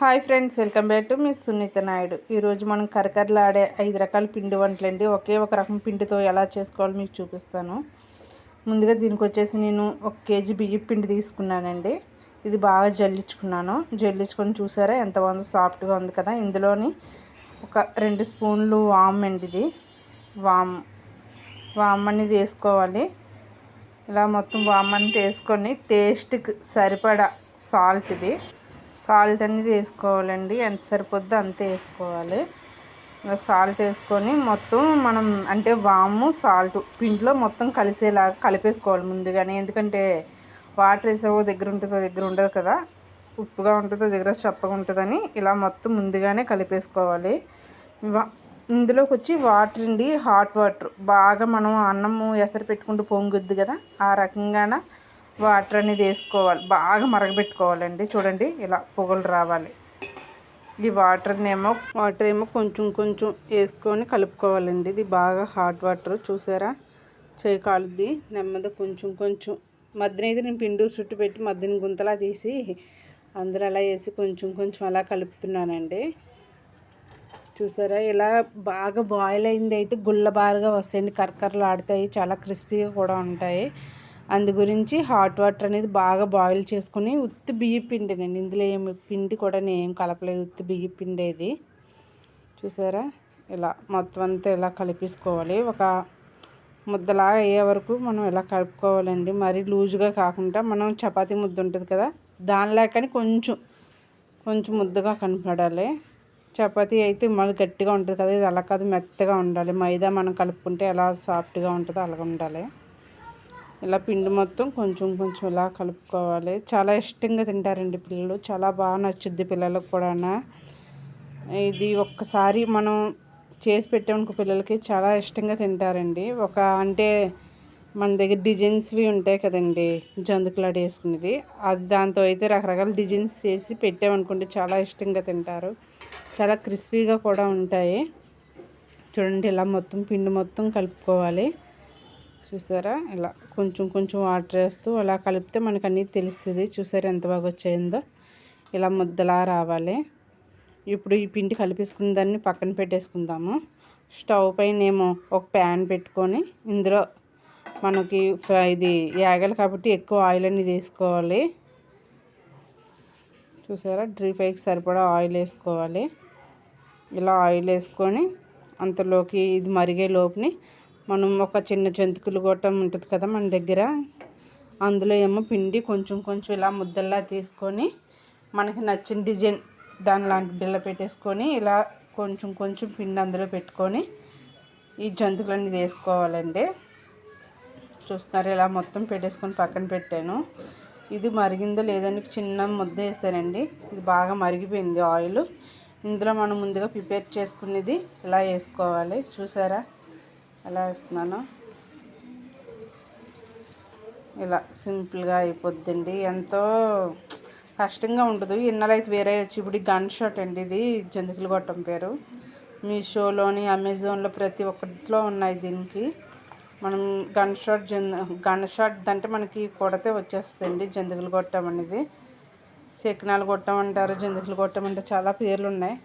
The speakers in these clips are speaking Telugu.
Hi friends welcome back to మీ సునీత నాయుడు. ఈరోజు మనం కరకరలాడే ఐదు రకాల పిండి వంటలండి. ఒకే ఒక రకం పిండితో ఎలా చేసుకోవాలో మీకు చూపిస్తాను. ముందుగా దీనికి వచ్చేసి నేను ఒక కేజీ బియ్యం పిండి తీసుకున్నానండి. ఇది బాగా జల్లించుకున్నాను. జల్లించుకొని చూసారా ఎంత బాగుందో సాఫ్ట్గా ఉంది కదా. ఇందులోని ఒక రెండు స్పూన్లు వామ్ అండి ఇది. వామ్ వామ్ అనేది వేసుకోవాలి. ఇలా మొత్తం వామ్ అనేది వేసుకొని టేస్ట్కి సరిపడా సాల్ట్ ఇది. సాల్ట్ అనేది వేసుకోవాలండి. ఎంత సరిపోద్దో అంత వేసుకోవాలి. సాల్ట్ వేసుకొని మొత్తం మనం అంటే వాము సాల్ట్ పిండిలో మొత్తం కలిసేలాగా కలిపేసుకోవాలి ముందుగానే. ఎందుకంటే వాటర్ వేసేవో దగ్గర ఉంటుందో దగ్గర ఉండదు కదా. ఉప్పుగా ఉంటుందో దగ్గర చప్పగా ఉంటుందని ఇలా మొత్తం ముందుగానే కలిపేసుకోవాలి. ఇందులోకి వచ్చి వాటర్ అండి హాట్ వాటర్. బాగా మనం అన్నము ఎసరు పెట్టుకుంటూ పొంగుద్ది కదా. ఆ రకంగాన వాటర్ అనేది వేసుకోవాలి. బాగా మరగబెట్టుకోవాలండి. చూడండి ఇలా పొగలు రావాలి. ఈ వాటర్నేమో వాటర్ ఏమో కొంచెం కొంచెం వేసుకొని కలుపుకోవాలండి. ఇది బాగా హాట్ వాటర్. చూసారా? చేయి కాలుద్ది. నెమ్మది కొంచెం కొంచెం. మధ్యన అయితే నేను పిండి చుట్టూ పెట్టి మధ్యన గుంతలా తీసి అందరూ అలా వేసి కొంచెం కొంచెం అలా కలుపుతున్నానండి. చూసారా? ఇలా బాగా బాయిల్ అయింది. అయితే గుల్లబారుగా వస్తాయండి. కరకరలు ఆడతాయి. చాలా క్రిస్పీగా కూడా ఉంటాయి. అందు గురించి హాట్ వాటర్ అనేది బాగా బాయిల్ చేసుకుని ఉత్తి బియ్య పిండి నేను ఇందులో ఏమి పిండి కూడా నేను ఏం కలపలేదు. ఉత్తి బియ్య పిండేది చూసారా? ఇలా మొత్తం అంతా ఇలా కలిపేసుకోవాలి. ఒక ముద్దలాగా అయ్యే వరకు మనం ఇలా కలుపుకోవాలండి. మరీ లూజుగా కాకుండా మనం చపాతీ ముద్ద ఉంటుంది కదా? దానిలా కానీ కొంచెం కొంచెం ముద్దగా కనపడాలి. చపాతీ అయితే మళ్ళీ గట్టిగా ఉంటుంది కదా? ఇది అలా కాదు మెత్తగా ఉండాలి. మైదా మనం కలుపుకుంటే ఎలా సాఫ్ట్గా ఉంటుందో అలాగ ఉండాలి. ఇలా పిండి మొత్తం కొంచెం కొంచెం ఇలా కలుపుకోవాలి. చాలా ఇష్టంగా తింటారండి పిల్లలు. చాలా బాగా నచ్చుద్ది పిల్లలకు కూడా ఇది ఒక్కసారి మనం చేసి పెట్టామనుకో పిల్లలకి చాలా ఇష్టంగా తింటారండి. ఒక అంటే మన దగ్గర డిజైన్స్వి ఉంటాయి కదండి జంతుకులాడి వేసుకునేది. అది దాంతో అయితే రకరకాల డిజైన్స్ చేసి పెట్టామనుకోండి చాలా ఇష్టంగా తింటారు. చాలా క్రిస్పీగా కూడా ఉంటాయి. చూడండి ఇలా మొత్తం పిండి మొత్తం కలుపుకోవాలి. చూసారా? ఇలా కొంచెం కొంచెం వాటర్ వేస్తూ అలా కలిపితే మనకు అన్నీ తెలుస్తుంది. చూసారా ఎంత బాగా వచ్చాయిందో? ఇలా ముద్దలా రావాలి. ఇప్పుడు ఈ పిండి కలిపేసుకున్న దాన్ని పక్కన పెట్టేసుకుందాము. స్టవ్ పైన ఏమో ఒక ప్యాన్ పెట్టుకొని ఇందులో మనకి ఇది యాగలు కాబట్టి ఎక్కువ ఆయిల్ అనేది వేసుకోవాలి చూసారా? డ్రీ ఫ్రైకి సరిపడా ఆయిల్ వేసుకోవాలి. ఇలా ఆయిల్ వేసుకొని అంతలోకి ఇది మరిగే లోపుని మనం ఒక చిన్న జంతికలు గొట్టం ఉంటుంది కదా మన దగ్గర. అందులో ఏమో పిండి కొంచెం కొంచెం ఇలా ముద్దల్లా తీసుకొని మనకి నచ్చిన డిజైన్ దాని లాంటి బిల్ల పెట్టేసుకొని ఇలా కొంచెం కొంచెం పిండి అందులో పెట్టుకొని ఈ జంతుకులన్నీ వేసుకోవాలండి. చూస్తున్నారు ఇలా మొత్తం పెట్టేసుకొని పక్కన పెట్టాను. ఇది మరిగిందో లేదని చిన్న ముద్ద వేసానండి. ఇది బాగా మరిగిపోయింది ఆయిల్. ఇందులో మనం ముందుగా ప్రిపేర్ చేసుకునేది ఇలా వేసుకోవాలి. చూసారా? ఎలా వేస్తున్నాను. ఇలా సింపుల్గా అయిపోద్దండి. ఎంతో కష్టంగా ఉండదు ఇన్నలైతే వేరే వచ్చి ఇప్పుడు గన్ షాట్ అండి ఇది. జంతికలు గొట్టం పేరు. మీషోలోని అమెజాన్లో ప్రతి ఒక్కటిలో ఉన్నాయి దీనికి. మనం గన్ షాట్ జన్ గన్ షాట్ అంటే మనకి కొడితే వచ్చేస్తుందండి జంతికలు గొట్టం అనేది. శకినాలు గొట్టం అంటారు జంతికలు గొట్టం అంటే చాలా పేర్లు ఉన్నాయి.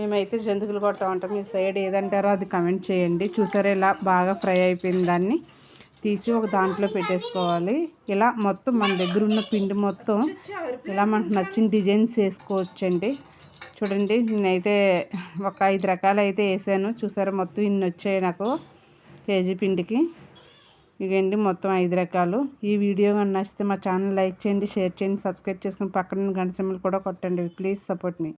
మేమైతే జంతువులు కొట్టామంటాం మీ సైడ్ ఏదంటారో అది కమెంట్ చేయండి. చూసారా ఇలా బాగా ఫ్రై అయిపోయింది దాన్ని? తీసి ఒక దాంట్లో పెట్టేసుకోవాలి. ఇలా మొత్తం మన దగ్గర ఉన్న పిండి మొత్తం ఇలా మనకు నచ్చిన డిజైన్స్ వేసుకోవచ్చండి. చూడండి నేనైతే ఒక ఐదు రకాలు అయితే వేసాను. చూసారా మొత్తం ఇన్ని వచ్చాయి నాకు కేజీ పిండికి. ఇవండి మొత్తం ఐదు రకాలు. ఈ వీడియో కానీ నచ్చితే మా ఛానల్ లైక్ చేయండి షేర్ చేయండి సబ్స్క్రైబ్ చేసుకుని పక్కన గంట సిమ్మలు కూడా కొట్టండి. Please support me.